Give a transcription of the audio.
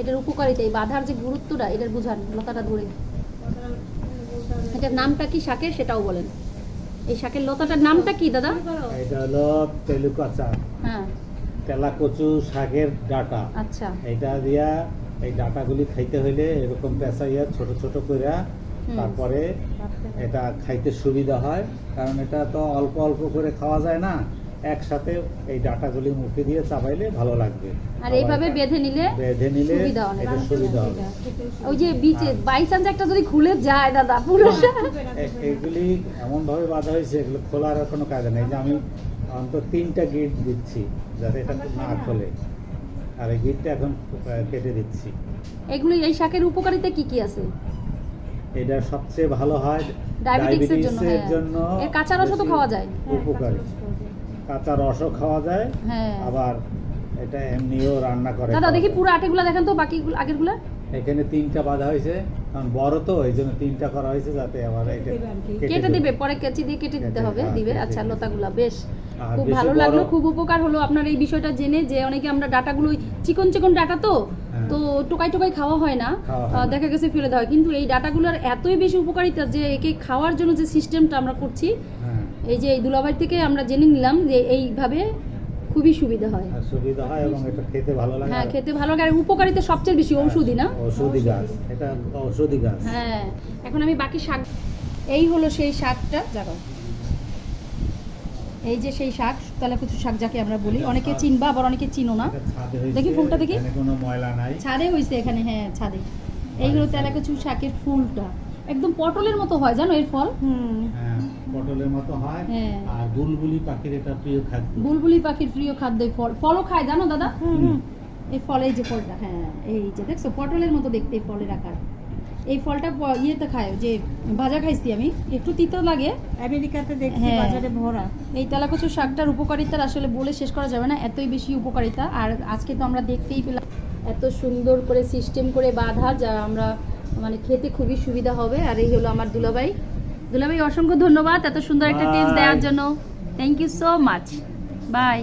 এটার উপকারিতা এই বাধার যে গুরুত্বটা এটার বুঝান লতাটা ধরে। এটার নামটা কি শাকের? সেটাও বলেন। এই শাকের লতাটার নামটা কি দাদা? এটা হলো তেলুকাচা হ্যাঁ। তেলা কচু শাকের ডাটা। আচ্ছা। এটা দিয়া এই ডাটাগুলি খাইতে হইলে এরকম পেঁচাইয়া ছোট ছোট করে তারপরে এটা খাইতে সুবিধা হয়। কারণ এটা তো অল্প অল্প করে খাওয়া যায় না। একসাথে এই ডাটাগুলি মুখে দিয়ে চাবাইলে ভালো লাগবে। আর এইভাবে বেঁধে নিলে বেঁধে নিলে সুবিধা অনেক। এটা সুবিধা হবে। ওই যে বিচে হ্যাঁ। বাই চান্স একটা যদি খুলে যায় দাদা পুরো। এগুলি এমন ভাবে বাঁধা হয়েছে এগুলো খোলার আর কোনো কাজ নেই। যে আমি অন্তত তিনটা গিট দিচ্ছি যাতে এটা না খোলে। আর এই গিটটা এখন কেটে দিচ্ছি। এগুলো এই শাকের উপকারিতা কি কি আছে? এটা সবচেয়ে ভালো হয় ডায়াবেটিক্সের জন্য ডায়াবেটিসের হ্যাঁ। জন্য এর কাঁচা রসও তো খাওয়া যায়। উপকারী। কাঁচা রসও খাওয়া যায় হ্যাঁ। আবার এটা এমনিও রান্না করে দাদা দেখি। পুরো আটেগুলো দেখেন তো বাকি আগেরগুলো? এখানে তিনটা বাঁধা হয়েছে কারণ বড় তো এই জন্য তিনটা করা হয়েছে যাতে আবার এটা কেটে দিবে পরে। কেচি দিয়ে কেটে দিতে হবে দিবে। আচ্ছা। লতাগুলা বেশ। খুব ভালো লাগল খুব উপকার হলো আপনার এই বিষয়টা জেনে যে অনেকে আমরা ডাটাগুলো চিকন চিকন ডাটা তো হ্যাঁ। তো টোকাই টোকাই খাওয়া হয় না। দেখা গেছে ফেলে দেওয়া হয়। কিন্তু এই ডাটাগুলোর এতই বেশি উপকারিতা যে একে খাওয়ার জন্য যে সিস্টেমটা আমরা করছি হ্যাঁ। এই যে এই দুলাভাই থেকে আমরা জেনে নিলাম যে এইভাবে খুবই সুবিধা হয়। আর সুবিধা হয় এবং এটা খেতে ভালো লাগে। হ্যাঁ আর- খেতে ভালো লাগে। আর উপকারিতা সবচেয়ে বেশি ঔষধি না? ঔষধি গাছ। এটা ঔষধি গাছ। হ্যাঁ এখন আমি বাকি শাক এই হলো সেই শাকটা। জানো এই যে সেই শাক তেলাকুচু শাক যাকে আমরা বলি অনেকে চিনবা আবার অনেকে চিনো না? দেখি ফুলটা দেখি। এখানে কোনো ময়লা নাই। ছাদে হয়েছে এখানে হ্যাঁ ছাদে। এই হলো তেলাকুচু শাকের ফুলটা। একদম পটলের মতো হয় জানো এর ফল? হ্যাঁ পটলের মতো হয় হ্যাঁ। আর বুলবুলি পাখির এটা প্রিয় খাদ্য। বুলবুলি পাখির প্রিয় খাদ্য ফল। ফলও খায় জানো দাদা? এই ফল এই যে ফলটা হ্যাঁ এই যে দেখছ পটলের মতো দেখতে ফলের আকার। এই ফলটা ইয়েতে খায় যে ভাজা খাইছি আমি একটু তিতো লাগে। আমেরিকাতে দেখছি হ্যাঁ। বাজারে ভরা। এই তেলাকচু শাকটার উপকারিতার আসলে বলে শেষ করা যাবে না এতই বেশি উপকারিতা। আর আজকে তো আমরা দেখতেই পেলাম এত সুন্দর করে সিস্টেম করে বাঁধা যা আমরা মানে খেতে খুবই সুবিধা হবে। আর এই হলো আমার দুলাভাই। দুলাভাই অসংখ্য ধন্যবাদ এত সুন্দর একটা টিপস দেওয়ার জন্য। Thank you so much bye